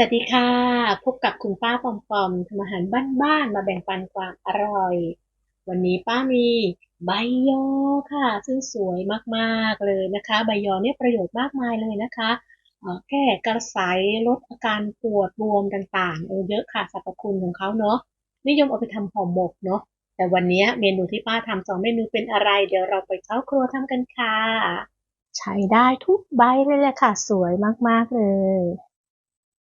สวัสดีค่ะ พบกับคุณป้าปอมปอมทำอาหารบ้านๆมาแบ่งปันความอร่อย วันนี้ป้ามีใบยอค่ะ ซึ่งสวยมากๆเลยนะคะ ใบยอเนี่ยประโยชน์มากมายเลยนะคะแก้กระสายลดอาการปวดบวมต่างๆเออเยอะค่ะสรรพคุณของเขาเนาะนิยมเอาไปทำห่อหมกเนาะแต่วันนี้เมนูที่ป้าทำสองเมนูเป็นอะไร เดี๋ยวเราไปเข้าครัวทำกันค่ะ ใช้ได้ทุกใบเลยแหละค่ะ สวยมากๆเลย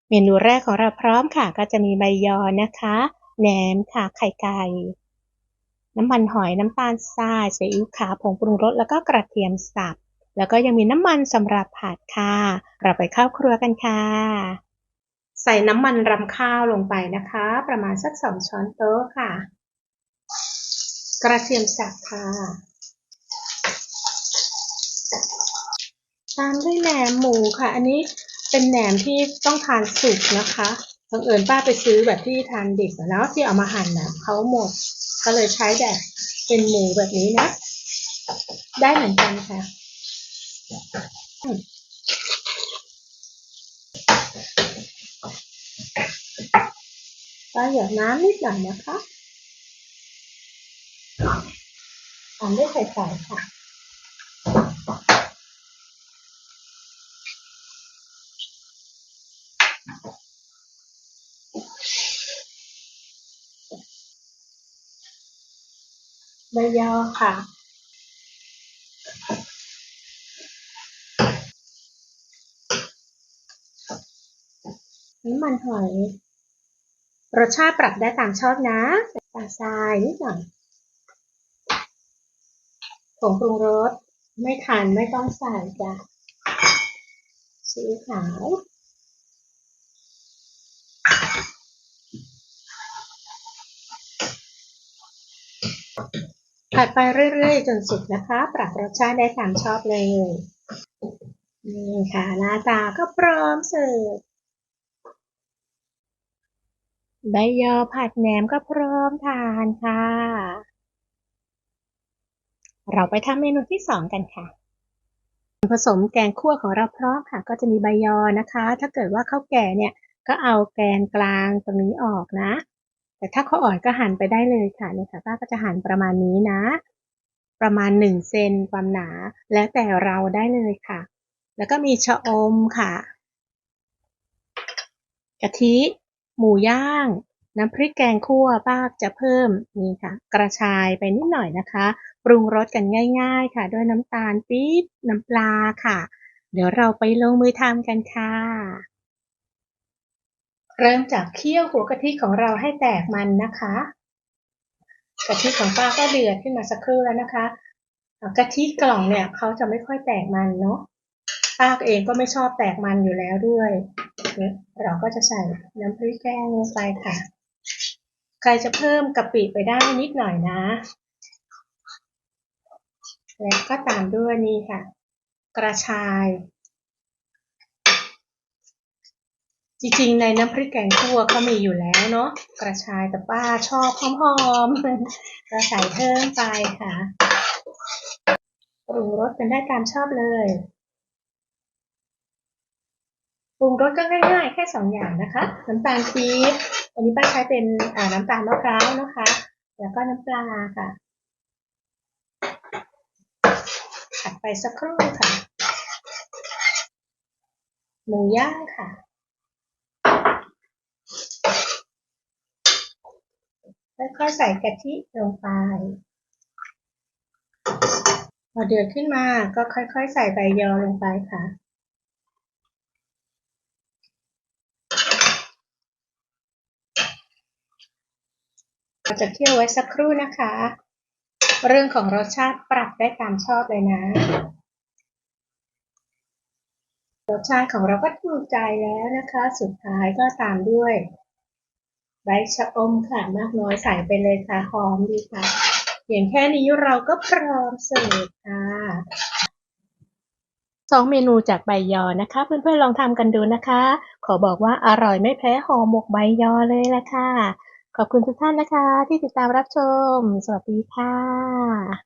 เมนูแรกของเราพร้อมค่ะ ก็จะมีใบยอนะคะ แหนมค่ะ ไข่ไก่ น้ำมันหอย น้ำตาลทรายซีอิ๊วขาวผงปรุงรส แล้วก็กระเทียมสับ แล้วก็ยังมีน้ำมันสำหรับผัดค่ะ เราไปเข้าครัวกันค่ะ ใส่น้ำมันรำข้าวลงไปนะคะ ประมาณสักสองช้อนโต๊ะค่ะ กระเทียมสับค่ะตามด้วยแหนมหมูค่ะ อันนี้ เป็นแหนมที่ต้องทานสุกนะคะบังเอิญป้าไปซื้อแบบที่ทานดิบแล้วที่เอามาหั่นนะเขาหมด ก็เลยใช้แบบเป็นหมูแบบนี้นะ ได้เหมือนกันค่ะอืมก็หยดน้ำนิดหน่อยนะคะตามด้วยไข่ไก่ค่ะ ใบยอค่ะ น้ำมันหอย รสชาติปรับได้ตามชอบนะตาทรายนิดหน่อยผงปรุงรส ไม่ทานไม่ต้องใส่จ้ะซีขาว ผัดไปเรื่อยๆ จนสุกนะคะ ปรับรสชาติได้ตามชอบเลย นี่ค่ะ หน้าตาก็พร้อมเสิร์ฟใบยอผัดแหนมก็พร้อมทานค่ะ เราไปทำเมนูที่สองกันค่ะผสมแกงคั่วของเราพร้อมค่ะ ก็จะมีใบยอนะคะ ถ้าเกิดว่าข้าวแก่เนี่ยก็เอาแกนกลางตรงนี้ออกนะ แต่ถ้าเขาอ่อนก็หั่นไปได้เลยค่ะเนี่ยค่ะป้าก็จะหั่นประมาณนี้นะ ประมาณหนึ่งเซนความหนา แล้วแต่เราได้เลยค่ะ แล้วก็มีชะอมค่ะ กะทิ หมูย่าง น้ำพริกแกงคั่วป้าจะเพิ่มนี่ค่ะ กระชายไปนิดหน่อยนะคะ ปรุงรสกันง่าย ๆ ค่ะ ด้วยน้ำตาลปี๊บน้ำปลาค่ะ เดี๋ยวเราไปลงมือทำกันค่ะ เริ่มจากเคี่ยวหัวกะทิของเราให้แตกมันนะคะกะทิของป้าก็เดือดขึ้นมาสักครู่แล้วนะคะกะทิกล่องเนี่ยเขาจะไม่ค่อยแตกมันเนาะป้าเองก็ไม่ชอบแตกมันอยู่แล้วด้วยเนี่ยเราก็จะใส่น้ำพริกแกงลงไปค่ะ ใครจะเพิ่มกะปิไปได้นิดหน่อยนะ แล้วก็ตามด้วยนี่ค่ะ กระชาย จริงๆ ในน้ำพริกแกงคั่วเขามีอยู่แล้วเนาะกระชายแต่ป้าชอบหอมๆก็ใส่เพิ่มไปค่ะปรุงรสกันได้ตามชอบเลยปรุงรสก็ง่ายๆ แค่สองอย่างนะคะ น้ำตาลปี๊บอันนี้ป้าใช้เป็นน้ำตาลมะพร้าวนะคะ แล้วก็น้ำปลาค่ะผัดไปสักครู่ค่ะหมูย่างค่ะ ค่อยๆใส่กะทิลงไป พอเดือดขึ้นมาก็ค่อยๆใส่ใบยอลงไปค่ะ เราจะเคี่ยวไว้สักครู่นะคะ เรื่องของรสชาติปรับได้ตามชอบเลยนะ รสชาติของเราก็ถูกใจแล้วนะคะ สุดท้ายก็ตามด้วยใบชะอมค่ะ มากน้อยใส่ไปเลยค่ะ หอมดีค่ะอย่างแค่นี้เราก็พร้อมเสิร์ฟค่ะสองเมนูจากใบยอนะคะ เพื่อนๆลองทำกันดูนะคะ ขอบอกว่าอร่อยไม่แพ้ห่อหมกใบยอเลยละค่ะ ขอบคุณทุกท่านนะคะ ที่ติดตามรับชม สวัสดีค่ะ